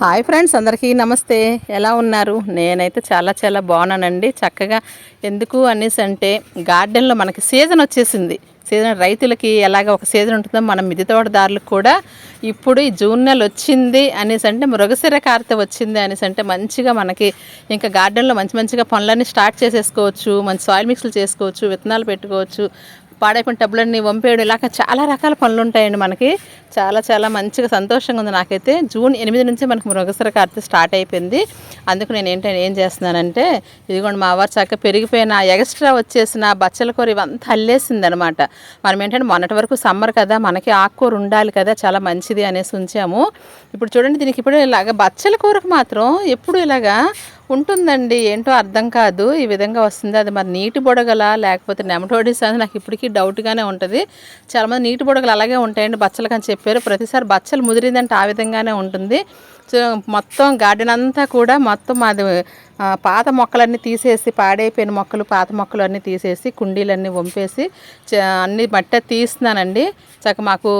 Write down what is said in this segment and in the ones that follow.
Hi friends అందరికీ నమస్తే. ఎలా ఉన్నారు? నేనైతే చాలా చాలా బాగున్నానండి. చక్కగా ఎందుకు అనేసి అంటే గార్డెన్లో మనకి సీజన్ వచ్చేసింది. సీజన్ రైతులకి ఎలాగ ఒక సీజన్ ఉంటుందో మన మిద్దె తోటదారులకు కూడా ఇప్పుడు ఈ జూన్ నెల వచ్చింది అనేసి అంటే మృగశిర కార్తె వచ్చింది అనేసి అంటే మంచిగా మనకి ఇంకా గార్డెన్లో మంచి మంచిగా పనులన్నీ స్టార్ట్ చేసేసుకోవచ్చు. మంచి సాయిల్ మిక్స్లు చేసుకోవచ్చు విత్తనాలు పెట్టుకోవచ్చు. పాడైపోయిన టబ్బులన్నీ వంపేయడం ఇలాగ చాలా రకాల పనులు ఉంటాయండి మనకి. చాలా చాలా మంచిగా సంతోషంగా ఉంది నాకైతే. జూన్ ఎనిమిది నుంచి మనకి మృగసర కార్తె స్టార్ట్ అయిపోయింది. అందుకు నేను ఏంటంటే ఏం చేస్తున్నానంటే ఇదిగోండి మా వారు చక్కగా పెరిగిపోయిన ఎక్స్ట్రా వచ్చేసిన బచ్చల కూర ఇవంతా అల్లేసింది అనమాట మనం ఏంటంటే మొన్నటి వరకు సమ్మర్ కదా మనకి ఆకుకూర ఉండాలి కదా చాలా మంచిది అనేసి ఉంచాము. ఇప్పుడు చూడండి దీనికి ఇప్పుడు ఇలాగ బచ్చల కూరకు మాత్రం ఎప్పుడు ఇలాగా ఉంటుందండి. ఏంటో అర్థం కాదు. ఈ విధంగా వస్తుంది. అది మరి నీటి బుడగల? లేకపోతే నెమటోడిస్ అని నాకు ఇప్పటికీ డౌట్గానే ఉంటుంది. చాలామంది నీటి బుడగలు అలాగే ఉంటాయండి బచ్చలకు అని చెప్పారు. ప్రతిసారి బచ్చలు ముదిరిందంటే ఆ విధంగానే ఉంటుంది. సో మొత్తం గార్డెన్ అంతా కూడా మొత్తం మాది పాత మొక్కలన్నీ తీసేసి పాడైపోయిన మొక్కలు పాత మొక్కలు అన్నీ తీసేసి కుండీలన్నీ వంపేసి అన్ని మట్ట తీస్తున్నానండి. చక్క మాకు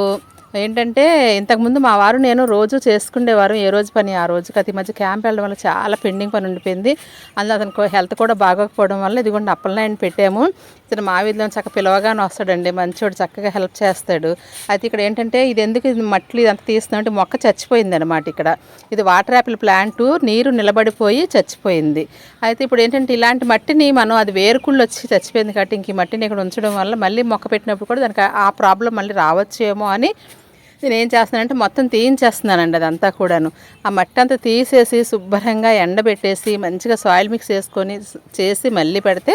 ఏంటంటే ఇంతకుముందు మా వారు నేను రోజు చేసుకునేవారు ఏ రోజు పని ఆ రోజుకి. అది మధ్య క్యాంప్ వెళ్ళడం వల్ల చాలా పెండింగ్ పని ఉండిపోయింది. అందులో అతనికి హెల్త్ కూడా బాగోకపోవడం వల్ల ఇదిగోండి అప్పలనాయని పెట్టాము. ఇతను మా వీధిలో చక్క పిలవగానే వస్తాడండి. మంచోడు చక్కగా హెల్ప్ చేస్తాడు. అయితే ఇక్కడ ఏంటంటే ఇది ఎందుకు ఇది మట్లు ఇదంతా తీస్తుందంటే మొక్క చచ్చిపోయింది అనమాట ఇక్కడ. ఇది వాటర్ యాపిల్ ప్లాంట్ నీరు నిలబడిపోయి చచ్చిపోయింది. అయితే ఇప్పుడు ఏంటంటే ఇలాంటి మట్టిని మనం అది వేరుకుళ్ళు వచ్చి చచ్చిపోయింది కాబట్టి ఇంక ఈ మట్టిని ఇక్కడ ఉంచడం వల్ల మళ్ళీ మొక్క పెట్టినప్పుడు కూడా దానికి ఆ ప్రాబ్లం మళ్ళీ రావచ్చేమో అని నేను ఏం చేస్తున్నానంటే మొత్తం తీయించేస్తున్నానండి అదంతా కూడాను. ఆ మట్టి అంతా తీసేసి శుభ్రంగా ఎండబెట్టేసి మంచిగా సాయిల్ మిక్స్ చేసుకొని చేసి మళ్ళీ పెడితే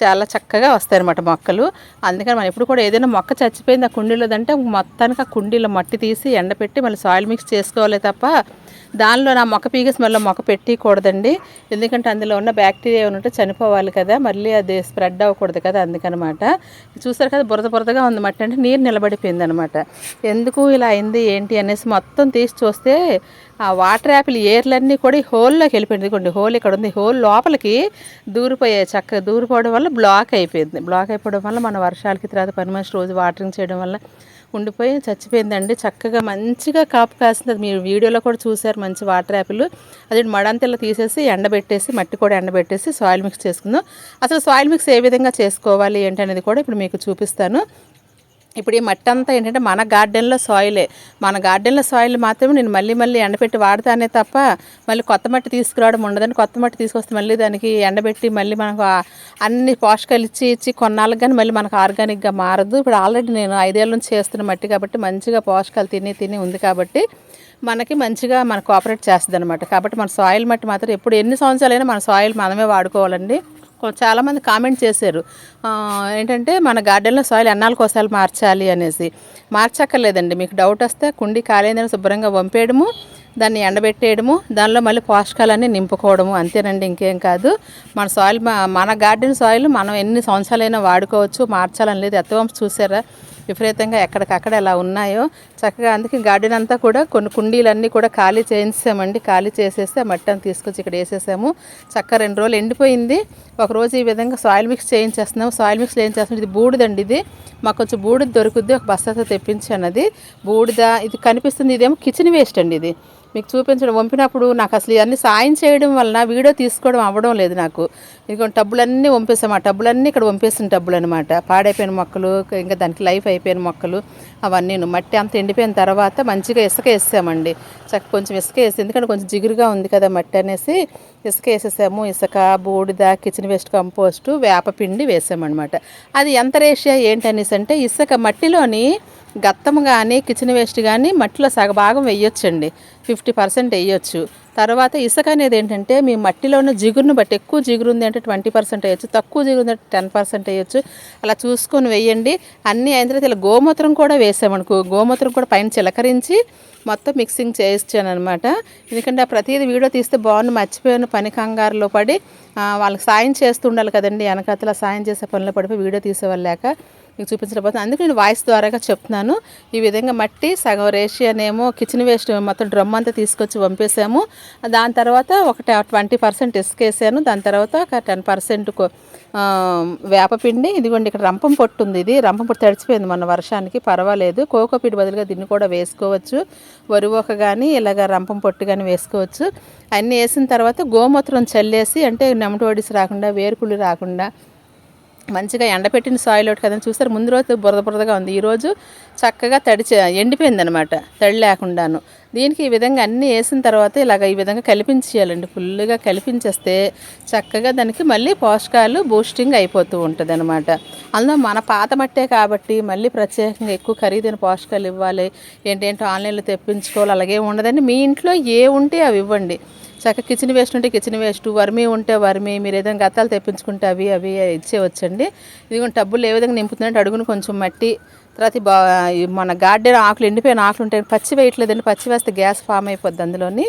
చాలా చక్కగా వస్తాయన్నమాట మొక్కలు. అందుకని మనం ఎప్పుడు కూడా ఏదైనా మొక్క చచ్చిపోయింది ఆ కుండీలోదంటే మొత్తానికి ఆ కుండీలో మట్టి తీసి ఎండబెట్టి మళ్ళీ సాయిల్ మిక్స్ చేసుకోవాలి తప్ప దానిలో నా మొక్క పీగస్ మళ్ళీ మొక్క పెట్టకూడదండి. ఎందుకంటే అందులో ఉన్న బ్యాక్టీరియా ఏమైనా చనిపోవాలి కదా మళ్ళీ అది స్ప్రెడ్ అవ్వకూడదు కదా అందుకనమాట. చూసారు కదా బురద బురదగా ఉంది మట్టి అంటే నీరు నిలబడిపోయింది అనమాట ఎందుకు ఇలా అయింది ఏంటి అనేసి మొత్తం తీసి చూస్తే ఆ వాటర్ యాపిల్ ఏర్లన్నీ కూడా ఈ హోల్లోకి వెళ్ళిపోయింది. ఇదిగోండి హోల్ ఇక్కడ ఉంది. హోల్ లోపలికి దూరిపోయాయి చక్కగా దూరిపోవడం వల్ల బ్లాక్ అయిపోయింది. బ్లాక్ అయిపోవడం వల్ల మన వర్షాలకి తర్వాత పని మనిషి రోజు వాటరింగ్ చేయడం వల్ల ఉండిపోయి చచ్చిపోయిందండి. చక్కగా మంచిగా కాపు కాసింది. అది మీరు వీడియోలో కూడా చూశారు మంచి వాటర్ యాపిల్. అది మడంతెల్ల తీసేసి ఎండబెట్టేసి మట్టి కూడా ఎండబెట్టేసి సాయిల్ మిక్స్ చేసుకుందాం. అసలు సాయిల్ మిక్స్ ఏ విధంగా చేసుకోవాలి ఏంటనేది కూడా ఇప్పుడు మీకు చూపిస్తాను. ఇప్పుడు ఈ మట్టి అంతా ఏంటంటే మన గార్డెన్లో సాయిలే. మన గార్డెన్లో సాయిల్ మాత్రమే నేను మళ్ళీ మళ్ళీ ఎండబెట్టి వాడతానే తప్ప మళ్ళీ కొత్త మట్టి తీసుకురావడం ఉండదని కొత్త మట్టి తీసుకొస్తే మళ్ళీ దానికి ఎండబెట్టి మళ్ళీ మనకు అన్ని పోషకాలు ఇచ్చి ఇచ్చి కొన్నాళ్ళకి కానీ మళ్ళీ మనకు ఆర్గానిక్గా మారదు. ఇప్పుడు ఆల్రెడీ నేను ఐదేళ్ళ నుంచి చేస్తున్న మట్టి కాబట్టి మంచిగా పోషకాలు తిని తిని ఉంది కాబట్టి మనకి మంచిగా మన కోఆపరేట్ చేస్తుంది అనమాట కాబట్టి మన సాయిల్ మట్టి మాత్రం ఎప్పుడు ఎన్ని సంవత్సరాలైనా మన సాయిల్ మనమే వాడుకోవాలండి. చాలామంది కామెంట్ చేశారు. ఏంటంటే మన గార్డెన్లో సాయిల్ ఎన్నాళ్ళకి ఒకసారి మార్చాలి అనేసి. మార్చక్కర్లేదండి మీకు డౌట్ వస్తే కుండి కాలేదని శుభ్రంగా వంపేయడము దాన్ని ఎండబెట్టేయడము దానిలో మళ్ళీ పోషకాలన్నీ నింపుకోవడము అంతేనండి ఇంకేం కాదు. మన సాయిల్ మన గార్డెన్ సాయిల్ మనం ఎన్ని సంవత్సరాలైనా వాడుకోవచ్చు మార్చాలని లేదు. ఎత్తవంశ చూసారా? విపరీతంగా ఎక్కడికక్కడ ఎలా ఉన్నాయో చక్కగా అందుకే గార్డెన్ అంతా కూడా కొన్ని కుండీలన్నీ కూడా ఖాళీ చేయించామండి. ఖాళీ చేసేసి మట్టి అంతా తీసుకొచ్చి ఇక్కడ వేసేసాము. చక్కగా రెండు రోజులు ఎండిపోయింది. ఒక రోజు ఈ విధంగా సాయిల్ మిక్స్ చేయించేస్తున్నాము. సాయిల్ మిక్స్ చేయించేస్తున్నాం ఇది బూడిదండి ఇది. మాకు కొంచెం బూడిద దొరుకుద్ది. ఒక బస్తాతో తెప్పించాను అది. బూడిద ఇది కనిపిస్తుంది. ఇదేమో కిచెన్ వేస్ట్ అండి ఇది. మీకు చూపించడం వంపినప్పుడు నాకు అసలు ఇవన్నీ సాయం చేయడం వలన వీడియో తీసుకోవడం అవ్వడం లేదు నాకు. ఇక టబ్బులన్నీ వంపేసాం ఆ టబ్బులన్నీ ఇక్కడ వంపేసిన టబ్బులు అనమాట పాడైపోయిన మొక్కలు ఇంకా దానికి లైఫ్ అయిపోయిన మొక్కలు. అవన్నీ మట్టి అంత ఎండిపోయిన తర్వాత మంచిగా ఇసుక వేసామండి చక్క కొంచెం ఇసుక వేసి ఎందుకంటే కొంచెం జిగురుగా ఉంది కదా మట్టి అనేసి ఇసుక వేసేసాము ఇసుక బూడిద కిచెన్ వేస్ట్ కంపోస్టు వేపపిండి వేసామన్నమాట. అది ఎంత రేషియా ఏంటనేసి అంటే ఇసుక మట్టిలోని గత్తం కానీ కిచెన్ వేస్ట్ కానీ మట్టిలో సగభాగం వేయొచ్చండి. ఫిఫ్టీ పర్సెంట్ వేయొచ్చు. తర్వాత ఇసుక అనేది ఏంటంటే మీ మట్టిలో ఉన్న జిగురును బట్టి ఎక్కువ జిగురు ఉంది అంటే ట్వంటీ పర్సెంట్ వేయచ్చు తక్కువ జిగురు ఉంది అంటే టెన్ పర్సెంట్ వేయచ్చు. అలా చూసుకొని వేయండి. అన్నీ అయిన తర్వాత ఇలా గోమూత్రం కూడా వేసామనుకో గోమూత్రం కూడా పైన చిలకరించి మొత్తం మిక్సింగ్ చేయించాను అనమాట ఎందుకంటే ఆ ప్రతిదీ వీడియో తీస్తే బాగుంది మర్చిపోయాను పని కంగారులో పడి వాళ్ళకి సాయం చేస్తూ ఉండాలి కదండి వెనకాతల సాయం చేసే పనిలో పడిపోయి వీడియో తీసేవాళ్ళాక మీకు చూపించకపోతే అందుకే నేను వాయిస్ ద్వారాగా చెప్తున్నాను. ఈ విధంగా మట్టి సగం రేషియోనేమో కిచెన్ వేస్ట్ మొత్తం డ్రమ్ అంతా తీసుకొచ్చి పంపేసాము దాని తర్వాత ఒక ట్వంటీ పర్సెంట్ ఇసుకేసాను దాని తర్వాత ఒక టెన్ పర్సెంట్ వేపపిండి ఇదిగోండి ఇక్కడ రంపం పొట్టు ఉంది ఇది. రంపం పొట్టు తడిచిపోయింది మన వర్షానికి. పర్వాలేదు. కోకోపీట్ బదులుగా దీన్ని కూడా వేసుకోవచ్చు. వరువొక కానీ ఇలాగ రంపం పొట్టు కానీ వేసుకోవచ్చు. అన్నీ వేసిన తర్వాత గోమూత్రం చల్లేసి అంటే నెమటోడిస్ రాకుండా వేరుకుళ్ళు రాకుండా మంచిగా ఎండపెట్టిన సాయిల్ ఒకటి కదండి. చూస్తారు ముందు రోజు బురద బురదగా ఉంది. ఈరోజు చక్కగా తడిచి ఎండిపోయింది అనమాట తడి లేకుండాను. దీనికి ఈ విధంగా అన్నీ వేసిన తర్వాత ఇలాగ ఈ విధంగా కలిపించేయాలండి. ఫుల్గా కలిపించేస్తే చక్కగా దానికి మళ్ళీ పోషకాలు బూస్టింగ్ అయిపోతూ ఉంటుంది అనమాట అందులో మన పాత మట్టే కాబట్టి మళ్ళీ ప్రత్యేకంగా ఎక్కువ ఖరీదైన పోషకాలు ఇవ్వాలి. ఏంటేంటో ఆన్లైన్లో తెప్పించుకోవాలి. అలాగే ఉండదండి. మీ ఇంట్లో ఏ ఉంటే అవి ఇవ్వండి. చక్కగా కిచెన్ వేస్ట్ ఉంటే కిచెన్ వేస్ట్ వర్మీ ఉంటే వర్మీ మీరు ఏదైనా గతాలు తెప్పించుకుంటే అవి అవి ఇచ్చేవచ్చండి ఇదిగో టబ్బులు ఏ విధంగా నింపుతుందంటే అడుగును కొంచెం మట్టి తర్వాత బా మన గార్డెన్ ఆకులు ఎండిపోయిన ఆకులు ఉంటాయి. పచ్చి వేయట్లేదండి. పచ్చి వేస్తే గ్యాస్ ఫామ్ అయిపోద్ది అందులోని.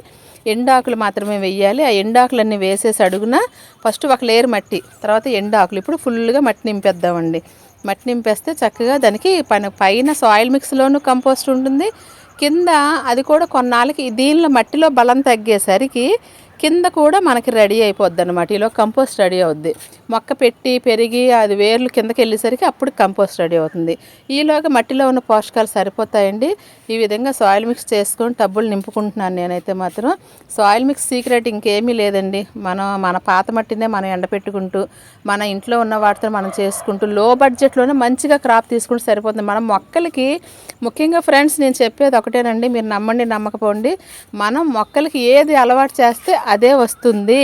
ఎండాకులు మాత్రమే వెయ్యాలి ఆ ఎండాకులన్నీ వేసేసి అడుగున ఫస్ట్ ఒక లేయర్ మట్టి తర్వాత ఎండాకులు. ఇప్పుడు ఫుల్గా మట్టి నింపేద్దామండి. మట్టి నింపేస్తే చక్కగా దానికి పైన పైన సాయిల్ మిక్స్లోనూ కంపోస్ట్ ఉంటుంది. కింద అది కూడా కొన్నాళ్ళకి దీనిలో మట్టిలో బలం తగ్గేసరికి కింద కూడా మనకి రెడీ అయిపోద్ది అనమాట ఈలో కంపోస్ట్ రెడీ అవుద్ది. మొక్క పెట్టి పెరిగి అది వేర్లు కిందకి వెళ్ళేసరికి అప్పుడు కంపోస్ట్ రెడీ అవుతుంది. ఈలోగా మట్టిలో ఉన్న పోషకాలు సరిపోతాయండి. ఈ విధంగా సాయిల్ మిక్స్ చేసుకొని టబ్బులు నింపుకుంటున్నాను నేనైతే మాత్రం. సాయిల్ మిక్స్ సీక్రెట్ ఇంకేమీ లేదండి. మనం మన పాత మట్టినే మనం ఎండపెట్టుకుంటూ మన ఇంట్లో ఉన్న వాటితో మనం చేసుకుంటూ లో బడ్జెట్లోనే మంచిగా క్రాప్ తీసుకుంటే సరిపోతుంది. మనం మొక్కలకి ముఖ్యంగా ఫ్రెండ్స్ నేను చెప్పేది ఒకటేనండి. మీరు నమ్మండి నమ్మకపోండి. మనం మొక్కలకి ఏది అలవాటు చేస్తే అదే వస్తుంది.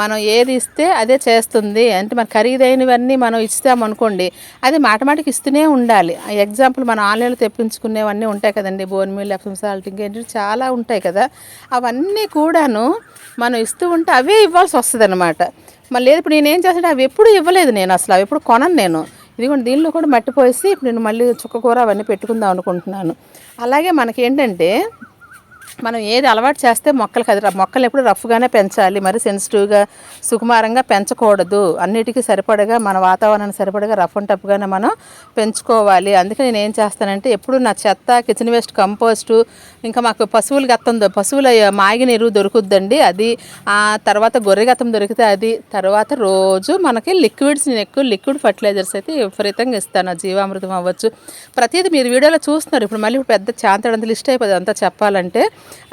మనం ఏది ఇస్తే అదే చేస్తుంది. అంటే మన ఖరీదైనవన్నీ మనం ఇస్తామనుకోండి అది మాటమాటికి ఇస్తూనే ఉండాలి. ఎగ్జాంపుల్ మనం ఆన్లైన్లో తెప్పించుకునేవన్నీ ఉంటాయి కదండి. బోన్ మీల్ ఎఫ్ఎం సాల్ట్ ఇంకేంటి చాలా ఉంటాయి కదా. అవన్నీ కూడాను మనం ఇస్తూ ఉంటే అవే ఇవ్వాల్సి వస్తుంది అనమాట మళ్ళీ లేదు ఇప్పుడు నేనేం చేస్తాను అవి ఎప్పుడు ఇవ్వలేదు నేను అసలు. అవి ఎప్పుడు కొనను నేను. ఇదిగోండి దీనిలో కూడా మట్టిపోసి ఇప్పుడు నేను మళ్ళీ చుక్కకూర అవన్నీ పెట్టుకుందాం అనుకుంటున్నాను. అలాగే మనకేంటంటే మనం ఏది అలవాటు చేస్తే మొక్కలు కదా మొక్కలు ఎప్పుడు రఫ్గానే పెంచాలి. మరి సెన్సిటివ్గా సుకుమారంగా పెంచకూడదు. అన్నిటికీ సరిపడగా మన వాతావరణానికి సరిపడగా రఫ్ అండ్ టఫ్గానే మనం పెంచుకోవాలి. అందుకే నేను ఏం చేస్తానంటే ఎప్పుడు నా చెత్త కిచెన్ వేస్ట్ కంపోస్టు ఇంకా మాకు పశువుల గత్తం పశువుల మాగిన ఎరువు దొరుకుద్దండి. అది ఆ తర్వాత గొర్రె గత్తం దొరికితే అది. తర్వాత రోజు మనకి లిక్విడ్స్ నేను ఎక్కువ లిక్విడ్ ఫర్టిలైజర్స్ అయితే విపరీతంగా ఇస్తాను. జీవామృతం అవ్వచ్చు. ప్రతిదీ మీరు వీడియోలో చూస్తున్నారు. ఇప్పుడు మళ్ళీ పెద్ద చాంతడంత లిస్ట్ అయిపోతుంది అంతా చెప్పాలంటే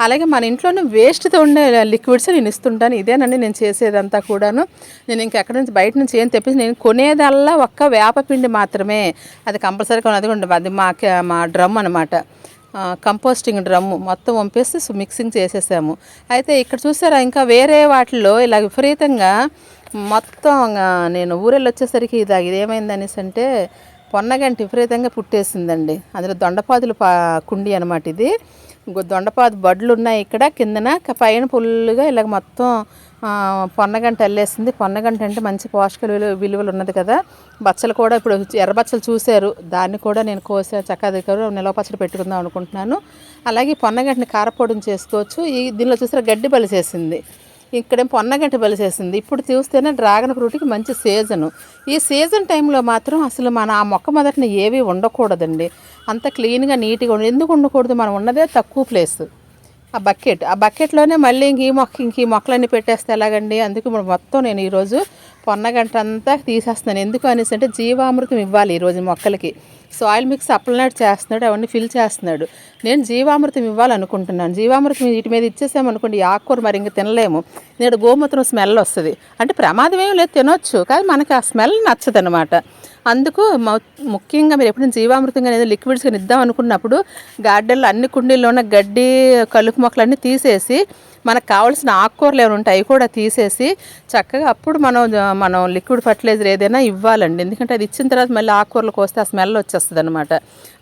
అలాగే మన ఇంట్లోనే వేస్ట్తో ఉండే లిక్విడ్స్ నేను ఇస్తుంటాను. ఇదేనండి నేను చేసేదంతా కూడాను. నేను ఇంకెక్కడి నుంచి బయట నుంచి ఏం తెప్పించి నేను కొనేదల్లా ఒక్క వేపపిండి మాత్రమే. అది కంపల్సరీ కొనది ఉండదు. అది మా మా డ్రమ్ అనమాట కంపోస్టింగ్ డ్రమ్ము మొత్తం పంపేసి మిక్సింగ్ చేసేసాము. అయితే ఇక్కడ చూసారా ఇంకా వేరే వాటిల్లో ఇలా విపరీతంగా మొత్తం నేను ఊరెళ్ళి వచ్చేసరికి ఇది ఇదేమైంది అనేసి అంటే పొన్నగంటి విపరీతంగా పుట్టేసిందండి. అందులో దొండపాదులు పా కుండి అనమాట ఇది. దొండపాదు బడ్లు ఉన్నాయి ఇక్కడ కిందన. పైన ఫుల్గా ఇలాగ మొత్తం పొన్నగంట అల్లేసింది. పొన్నగంట అంటే మంచి పోషక విలువ విలువలు ఉన్నది కదా. బచ్చలు కూడా ఇప్పుడు ఎర్ర బచ్చలు చూశారు. దాన్ని కూడా నేను కోసా చక్కగా నిలవ పచ్చడి పెట్టుకుందాం అనుకుంటున్నాను. అలాగే పొన్నగంటని కారపొడిని చేసుకోవచ్చు. ఈ దీనిలో చూసారా గడ్డి బలిసేసింది ఇక్కడేం పొన్నగంట బలిసేసింది ఇప్పుడు చూస్తేనే డ్రాగన్ ఫ్రూట్కి మంచి సీజను. ఈ సీజన్ టైంలో మాత్రం అసలు మన ఆ మొక్క మొదటిన ఏవి ఉండకూడదండి. అంత క్లీన్గా నీట్గా ఉండి ఎందుకు ఉండకూడదు? మనం ఉన్నదే తక్కువ ప్లేస్. ఆ బకెట్ ఆ బకెట్లోనే మళ్ళీ ఇంక ఈ మొక్క ఇంక ఈ మొక్కలన్నీ పెట్టేస్తే ఎలాగండి? అందుకే ఇప్పుడు మొత్తం నేను ఈరోజు పొన్నగంట అంతా తీసేస్తున్నాను. ఎందుకు అనేసి అంటే జీవామృతం ఇవ్వాలి ఈరోజు మొక్కలకి. సాయిల్ మిక్స్ సప్లినేట్ చేస్తున్నాడు అవన్నీ ఫిల్ చేస్తున్నాడు. నేను జీవామృతం ఇవ్వాలనుకుంటున్నాను. జీవామృతం వీటి మీద ఇచ్చేసామనుకోండి ఈ ఆకుకూర మరి ఇంక తినలేము. నేడు గోమూత్రం స్మెల్ వస్తుంది. అంటే ప్రమాదం ఏం లేదు తినొచ్చు. కానీ మనకి ఆ స్మెల్ నచ్చదనమాట అందుకు ముఖ్యంగా మీరు ఎప్పుడైనా జీవామృతంగా ఏదో లిక్విడ్స్ కానీ ఇద్దాం అనుకున్నప్పుడు గార్డెన్లో అన్ని కుండీల్లో ఉన్న గడ్డి కలుపు మొక్కలన్నీ తీసేసి మనకు కావాల్సిన ఆకుకూరలు ఏమైనా ఉంటాయి అవి కూడా తీసేసి చక్కగా అప్పుడు మనం మనం లిక్విడ్ ఫర్టిలైజర్ ఏదైనా ఇవ్వాలండి. ఎందుకంటే అది ఇచ్చిన తర్వాత మళ్ళీ ఆకుకూరలు కోస్తే ఆ స్మెల్ వచ్చేస్తుంది అనమాట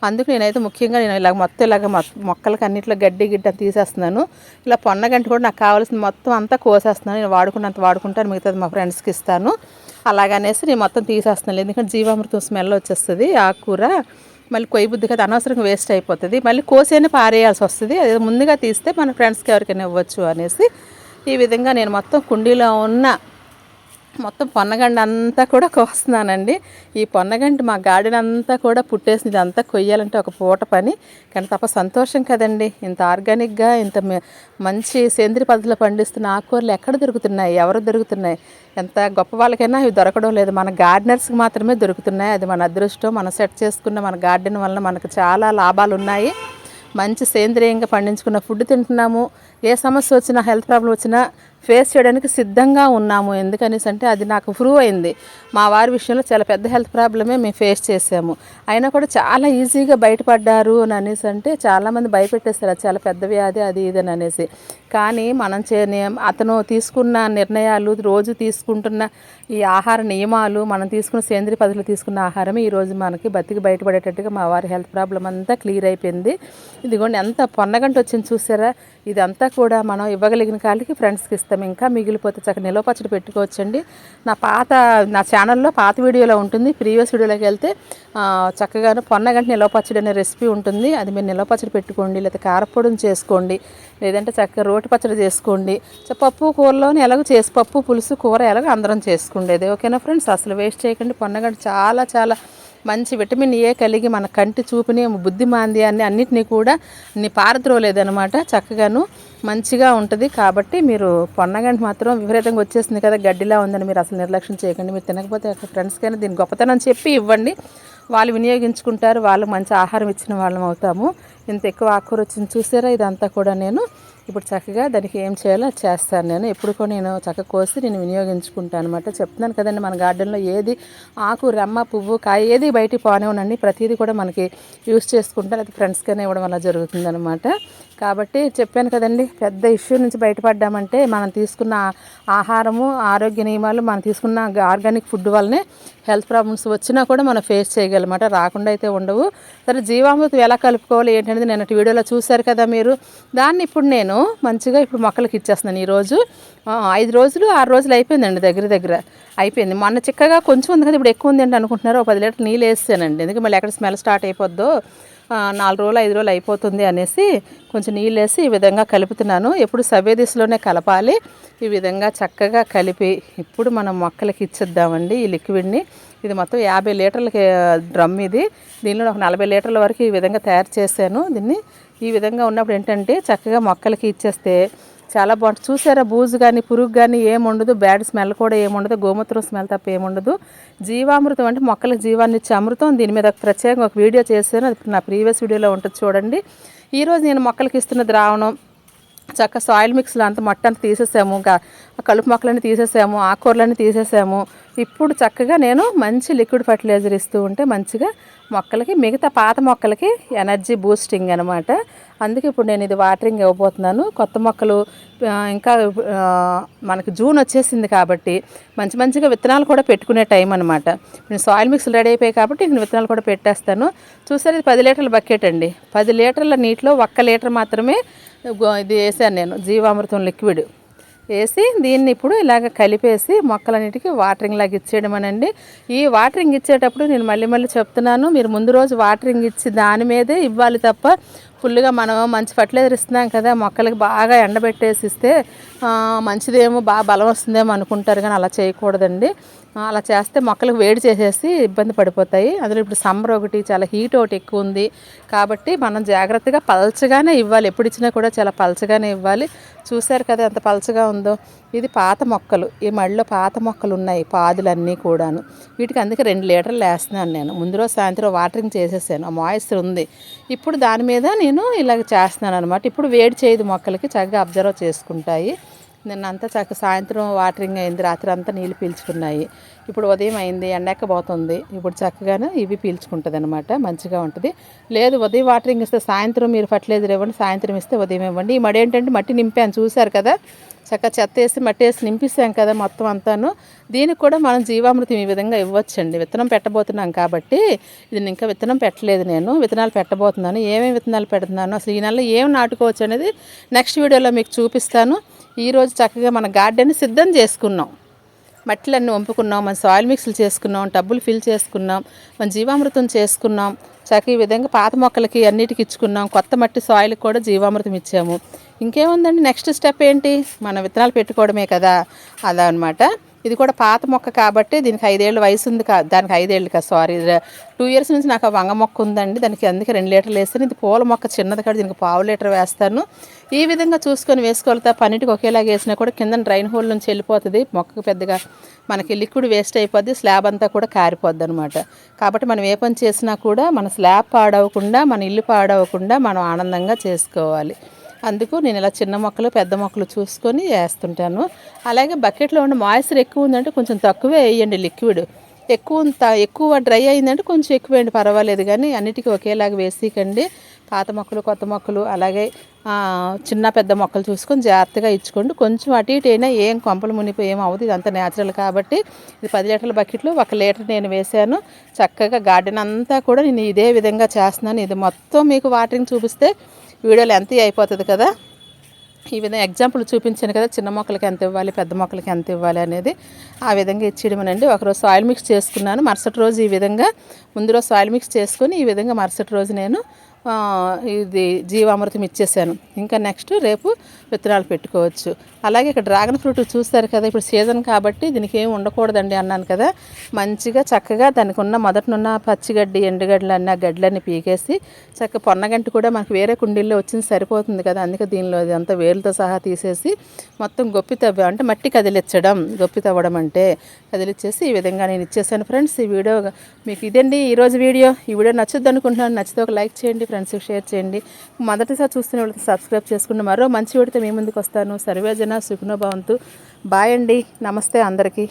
అందుకు నేనైతే ముఖ్యంగా నేను ఇలాగ మొత్తం ఇలాగ మొ- మొక్కలకి అన్నిట్లో గడ్డి గిడ్డ తీసేస్తున్నాను. ఇలా పొన్నగంటి కూడా నాకు కావాల్సిన మొత్తం అంతా కోసేస్తున్నాను. నేను వాడుకున్నంత వాడుకుంటాను మిగతాది మా ఫ్రెండ్స్కి ఇస్తాను. అలాగనేసి నేను మొత్తం తీసేస్తున్నాను. ఎందుకంటే జీవామృతం స్మెల్ వచ్చేస్తుంది ఆకుకూర. మళ్ళీ కొయ్యి బుద్ధి కదా అనవసరంగా వేస్ట్ అయిపోతుంది. మళ్ళీ కోసేనే పారేయాల్సి వస్తుంది. అది ముందుగా తీస్తే మన ఫ్రెండ్స్కి ఎవరికైనా ఇవ్వచ్చు అనేసి ఈ విధంగా నేను మొత్తం కుండీలో ఉన్న మొత్తం పొన్నగండి అంతా కూడా కోస్తున్నానండి. ఈ పొన్నగంటి మా గార్డెన్ అంతా కూడా పుట్టేసింది. ఇదంతా కొయ్యాలంటే ఒక పూట పని. కానీ తప్ప సంతోషం కదండి. ఇంత ఆర్గానిక్గా ఇంత మంచి సేంద్రియ పద్ధతిలో పండిస్తున్న ఆకుకూరలు ఎక్కడ దొరుకుతున్నాయి? ఎవరు దొరుకుతున్నాయి? ఎంత గొప్ప వాళ్ళకైనా ఇవి దొరకడం లేదు. మన గార్డెనర్స్కి మాత్రమే దొరుకుతున్నాయి. అది మన అదృష్టం. మనం సెట్ చేసుకున్న మన గార్డెన్ వల్ల మనకు చాలా లాభాలు ఉన్నాయి. మంచి సేంద్రియంగా పండించుకున్న ఫుడ్ తింటున్నాము. ఏ సమస్య వచ్చినా హెల్త్ ప్రాబ్లం వచ్చినా ఫేస్ చేయడానికి సిద్ధంగా ఉన్నాము. ఎందుకనేసి అంటే అది నాకు ప్రూవ్ అయింది. మా వారి విషయంలో చాలా పెద్ద హెల్త్ ప్రాబ్లమే మేము ఫేస్ చేసాము అయినా కూడా చాలా ఈజీగా బయటపడ్డారు అని అనేసి అంటే చాలామంది భయపెట్టేస్తారు అది చాలా పెద్ద వ్యాధి అది ఇది అని అనేసి కానీ మనం చే అతను తీసుకున్న నిర్ణయాలు రోజు తీసుకుంటున్న ఈ ఆహార నియమాలు మనం తీసుకున్న సేంద్రియ పద్ధతిలో తీసుకున్న ఆహారమే ఈరోజు మనకి బతికి బయటపడేటట్టుగా మా వారి హెల్త్ ప్రాబ్లం అంతా క్లియర్ అయిపోయింది. ఇదిగోండి ఎంత పొన్నగంట వచ్చింది చూసారా? ఇదంతా కూడా మనం ఇవ్వగలిగిన కాళ్ళకి ఫ్రెండ్స్కి ఇస్తాం. ఇంకా మిగిలిపోతే చక్కగా నిలవ పచ్చడి పెట్టుకోవచ్చండి. నా పాత నా ఛానల్లో పాత వీడియోలో ఉంటుంది. ప్రీవియస్ వీడియోలోకి వెళ్తే చక్కగాను పొన్నగంట నిలవ పచ్చడి అనే రెసిపీ ఉంటుంది. అది మీరు నిలవ పచ్చడి పెట్టుకోండి లేకపోతే కారపొడిని చేసుకోండి లేదంటే చక్కగా రోటి పచ్చడి చేసుకోండి. పప్పు కూరలోని ఎలాగో చేసి పప్పు పులుసు కూర ఎలాగో అందరం చేసుకుండేది. ఓకేనా ఫ్రెండ్స్? అసలు వేస్ట్ చేయకండి. పొన్నగంట చాలా చాలా మంచి విటమిన్ ఏ కలిగి మన కంటి చూపుని బుద్ధి మాంద్యాన్ని అన్నిటినీ కూడా ని పారద్రోలేదనమాట చక్కగాను మంచిగా ఉంటుంది. కాబట్టి మీరు పొన్నగంటి మాత్రం విపరీతంగా వచ్చేసింది కదా గడ్డిలా ఉందని మీరు అసలు నిర్లక్ష్యం చేయకండి. మీరు తినకపోతే ఫ్రెండ్స్కైనా దీని గొప్పతనం చెప్పి ఇవ్వండి. వాళ్ళు వినియోగించుకుంటారు. వాళ్ళు మంచి ఆహారం ఇచ్చిన వాళ్ళం అవుతాము. ఇంత ఎక్కువ ఆకుకూర వచ్చింది చూసారా? ఇదంతా కూడా నేను ఇప్పుడు చక్కగా దానికి ఏం చేయాలో అది చేస్తాను నేను. ఎప్పుడుకో నేను చక్కగా కోసి నేను వినియోగించుకుంటాను అనమాట చెప్తున్నాను కదండి మన గార్డెన్లో ఏది ఆకు రెమ్మ పువ్వు కాయ ఏది బయటికి పోనివ్వనండి ప్రతిదీ కూడా మనకి యూస్ చేసుకుంటారు. అది ఫ్రెండ్స్కైనా ఇవ్వడం వల్ల జరుగుతుందనమాట కాబట్టి చెప్పాను కదండి పెద్ద ఇష్యూ నుంచి బయటపడ్డామంటే మనం తీసుకున్న ఆహారము ఆరోగ్య నియమాలు మనం తీసుకున్న ఆర్గానిక్ ఫుడ్ వల్లనే హెల్త్ ప్రాబ్లమ్స్ వచ్చినా కూడా మనం ఫేస్ చేయగలమాట రాకుండా అయితే ఉండవు. సరే జీవామృతం ఎలా కలుపుకోవాలి ఏంటనేది నేను వీడియోలో చూశారు కదా మీరు. దాన్ని ఇప్పుడు నేను మంచిగా ఇప్పుడు మొక్కలకి ఇచ్చేస్తున్నాను ఈరోజు. ఐదు రోజులు ఆరు రోజులు అయిపోయిందండి దగ్గర దగ్గర. అయిపోయింది. మొన్న చిక్కగా కొంచెం ఉంది కదా ఇప్పుడు ఎక్కువ ఉంది అంటే అనుకుంటున్నారు? ఒక పది లీటర్ నీళ్ళు వేసానండి. ఎందుకంటే మళ్ళీ ఎక్కడ స్మెల్ స్టార్ట్ అయిపోద్దో? నాలుగు రోజులు ఐదు రోజులు అయిపోతుంది అనేసి కొంచెం నీళ్ళు వేసి ఈ విధంగా కలుపుతున్నాను. ఎప్పుడు సవ్య దిశలోనే కలపాలి. ఈ విధంగా చక్కగా కలిపి ఇప్పుడు మనం మొక్కలకి ఇచ్చేద్దామండి ఈ లిక్విడ్ని. ఇది మొత్తం యాభై లీటర్లకి డ్రమ్ ఇది. దీనిలో ఒక నలభై లీటర్ల వరకు ఈ విధంగా తయారు చేశాను దీన్ని. ఈ విధంగా ఉన్నప్పుడు ఏంటంటే చక్కగా మొక్కలకి ఇచ్చేస్తే చాలా బాగుంటుంది. చూసారా బూజు కానీ పురుగు కానీ ఏముండదు బ్యాడ్ స్మెల్ కూడా ఏముండదు గోమూత్రం స్మెల్ తప్ప ఏముండదు. జీవామృతం అంటే మొక్కలకు జీవాన్ని ఇచ్చే అమృతం. దీని మీద ఒక ప్రత్యేకంగా ఒక వీడియో చేశాను. అది నా ప్రీవియస్ వీడియోలో ఉంటుంది చూడండి. ఈరోజు నేను మొక్కలకి ఇస్తున్న ద్రావణం చక్క సాయిల్ మిక్స్లో అంత మట్టి అంతా తీసేసాము. ఇంకా కలుపు మొక్కలన్నీ తీసేసాము ఆకుకూరలన్నీ తీసేసాము. ఇప్పుడు చక్కగా నేను మంచి లిక్విడ్ ఫర్టిలైజర్ ఇస్తూ ఉంటే మంచిగా మొక్కలకి మిగతా పాత మొక్కలకి ఎనర్జీ బూస్టింగ్ అనమాట అందుకే ఇప్పుడు నేను ఇది వాటరింగ్ ఇవ్వబోతున్నాను. కొత్త మొక్కలు ఇంకా మనకు మనకి జూన్ వచ్చేసింది కాబట్టి మంచి మంచిగా విత్తనాలు కూడా పెట్టుకునే టైం అనమాట నేను సాయిల్ మిక్స్ రెడీ అయిపోయాయి కాబట్టి నేను విత్తనాలు కూడా పెట్టేస్తాను. చూసారు ఇది పది లీటర్ల బకెట్ అండి. పది లీటర్ల నీటిలో ఒక్క లీటర్ మాత్రమే ఇది వేసాను నేను జీవామృతం లిక్విడ్. వేసి దీన్ని ఇప్పుడు ఇలాగ కలిపేసి మొక్కలన్నిటికీ వాటరింగ్ లాగా ఇచ్చేయడమనండి. ఈ వాటరింగ్ ఇచ్చేటప్పుడు నేను మళ్ళీ మళ్ళీ చెప్తున్నాను మీరు ముందు రోజు వాటరింగ్ ఇచ్చి దాని మీదే ఇవ్వాలి తప్ప ఫుల్గా మనం మంచి ఫర్టిలైజర్ ఇస్తున్నాం కదా మొక్కలకి బాగా ఎండబెట్టేసి ఇస్తే మంచిదేమో బాగా బలం వస్తుందేమో అనుకుంటారు కానీ అలా చేయకూడదండి. అలా చేస్తే మొక్కలకు వేడి చేసేసి ఇబ్బంది పడిపోతాయి. అందులో ఇప్పుడు సమ్మర్ ఒకటి చాలా హీట్ ఒకటి ఎక్కువ ఉంది కాబట్టి మనం జాగ్రత్తగా పలచగానే ఇవ్వాలి. ఎప్పుడు ఇచ్చినా కూడా చాలా పలచగానే ఇవ్వాలి. చూశారు కదా ఎంత పలచగా ఉందో. ఇది పాత మొక్కలు. ఈ మడిలో పాత మొక్కలు ఉన్నాయి పాదులన్నీ కూడాను. వీటికి అందుకే రెండు లీటర్లు వేస్తున్నాను నేను. ముందు రోజు సాయంత్రం వాటరింగ్ చేసేసాను. ఆ మాయిశ్చర్ ఉంది. ఇప్పుడు దాని మీద నేను ఇలాగ చేస్తున్నాను అనమాట ఇప్పుడు వేడి చేయదు మొక్కలకి చక్కగా అబ్జర్వ్ చేసుకుంటాయి. నిన్నంతా చక్క సాయంత్రం వాటరింగ్ అయింది రాత్రి అంతా నీళ్ళు పీల్చుకున్నాయి. ఇప్పుడు ఉదయం అయింది ఎండెక్కబోతుంది. ఇప్పుడు చక్కగానే ఇవి పీల్చుకుంటుంది అనమాట మంచిగా ఉంటుంది. లేదు ఉదయం వాటరింగ్ ఇస్తే సాయంత్రం మీరు ఫర్టిలైజర్ ఇవ్వండి సాయంత్రం ఇస్తే ఉదయం ఇవ్వండి. ఈ మడి ఏంటంటే మట్టి నింపాను చూశారు కదా? చక్కగా చెత్త వేసి మట్టి వేసి నింపిస్తాం కదా మొత్తం అంతాను. దీనికి కూడా మనం జీవామృతం ఈ విధంగా ఇవ్వచ్చండి. విత్తనం పెట్టబోతున్నాం కాబట్టి ఇది ఇంకా విత్తనం పెట్టలేదు నేను. విత్తనాలు పెట్టబోతున్నాను. ఏమేమి విత్తనాలు పెడుతున్నాను? అసలు ఈ నెలలో ఏం నాటుకోవచ్చు అనేది నెక్స్ట్ వీడియోలో మీకు చూపిస్తాను. ఈరోజు చక్కగా మన గార్డెన్ సిద్ధం చేసుకున్నాం. మట్టిలన్నీ వంపుకున్నాం మన సాయిల్ మిక్స్లు చేసుకున్నాం టబ్బులు ఫిల్ చేసుకున్నాం మన జీవామృతం చేసుకున్నాం. చక్క ఈ విధంగా పాత మొక్కలకి అన్నిటికి ఇచ్చుకున్నాం. కొత్త మట్టి సాయిల్కి కూడా జీవామృతం ఇచ్చాము. ఇంకేముందండి? నెక్స్ట్ స్టెప్ ఏంటి? మన విత్తనాలు పెట్టుకోవడమే కదా. అలా అనమాట ఇది కూడా పాత మొక్క కాబట్టి దీనికి ఐదేళ్ళు వయసు ఉంది కా దానికి ఐదేళ్ళు కా సారీ టూ ఇయర్స్ నుంచి నాకు ఆ వంగ మొక్క ఉందండి. దానికి అందుకే రెండు లీటర్లు వేస్తాను. ఇది పూల మొక్క చిన్నది కాదు దీనికి పావు లీటర్ వేస్తాను. ఈ విధంగా చూసుకొని వేసుకోగలుగుతా పన్నిటికి ఒకేలాగా వేసినా కూడా కింద డ్రైన్ హోల్ నుంచి వెళ్ళిపోతుంది. మొక్కకు పెద్దగా మనకి లిక్విడ్ వేస్ట్ అయిపోద్ది. స్లాబ్ అంతా కూడా కారిపోద్ది అనమాట కాబట్టి మనం ఏ పని చేసినా కూడా మన స్లాబ్ పాడవకుండా మన ఇల్లు పాడవకుండా మనం ఆనందంగా చేసుకోవాలి. అందుకు నేను ఇలా చిన్న మొక్కలు పెద్ద మొక్కలు చూసుకొని వేస్తుంటాను. అలాగే బకెట్లో ఉన్న మాయిశ్చర్ ఎక్కువ ఉందంటే కొంచెం తక్కువే వేయండి లిక్విడ్. ఎక్కువ ఎక్కువ డ్రై అయిందంటే కొంచెం ఎక్కువ వేయండి పర్వాలేదు. కానీ అన్నిటికీ ఒకేలాగా వేసికండి పాత మొక్కలు కొత్త మొక్కలు అలాగే చిన్న పెద్ద మొక్కలు చూసుకొని జాగ్రత్తగా ఇచ్చుకోండి. కొంచెం అటు ఇటు అయినా ఏం కొంపలు మునిపోయి ఏం అవ్వదు ఇదంతా న్యాచురల్ కాబట్టి ఇది పది లీటర్ల బకెట్లు ఒక లీటర్ నేను వేసాను. చక్కగా గార్డెన్ అంతా కూడా నేను ఇదే విధంగా చేస్తున్నాను. ఇది మొత్తం మీకు వాటరింగ్ చూపిస్తే వీడియోలు ఎంత అయిపోతుంది కదా? ఈ విధంగా ఎగ్జాంపుల్ చూపించాను కదా చిన్న మొక్కలకి ఎంత ఇవ్వాలి పెద్ద మొక్కలకి ఎంత ఇవ్వాలి అనేది. ఆ విధంగా ఇచ్చేయమనండి ఒకరోజు సాయిల్ మిక్స్ చేసుకున్నాను. మరుసటి రోజు ఈ విధంగా ముందు రోజు సాయిల్ మిక్స్ చేసుకొని ఈ విధంగా మరుసటి రోజు నేను ఇది జీవామృతం ఇచ్చేసాను. ఇంకా నెక్స్ట్ రేపు విత్తనాలు పెట్టుకోవచ్చు. అలాగే ఇక్కడ డ్రాగన్ ఫ్రూట్ చూస్తారు కదా ఇప్పుడు సీజన్ కాబట్టి దీనికి ఏమి ఉండకూడదండి అన్నాను కదా. మంచిగా చక్కగా దానికి ఉన్న మొదటనున్న పచ్చిగడ్డి ఎండుగడ్డలు అన్నీ ఆ గడ్డలన్నీ పీకేసి చక్కగా పొన్నగంటి కూడా మనకు వేరే కుండీల్లో వచ్చింది సరిపోతుంది కదా. అందుకే దీనిలో అంతా వేలుతో సహా తీసేసి మొత్తం గొప్పి తవ్వ అంటే మట్టి కదిలిచ్చడం గొప్పి తవ్వడం అంటే కదిలిచ్చేసి ఈ విధంగా నేను ఇచ్చేసాను. ఫ్రెండ్స్ ఈ వీడియో మీకు ఇదండి ఈరోజు వీడియో. ఈ వీడియో నచ్చుద్ది అనుకుంటున్నాను. నచ్చితే ఒక లైక్ చేయండి ఫ్రెండ్స్. షేర్ చేయండి. మొదటిసారి చూస్తున్న వాళ్ళకి సబ్స్క్రైబ్ చేసుకుని మరో మంచి వాడితే మీ ముందుకు వస్తాను. సర్వేజన సుఖనోభవంతు బాయ్ అండి. నమస్తే అందరికీ.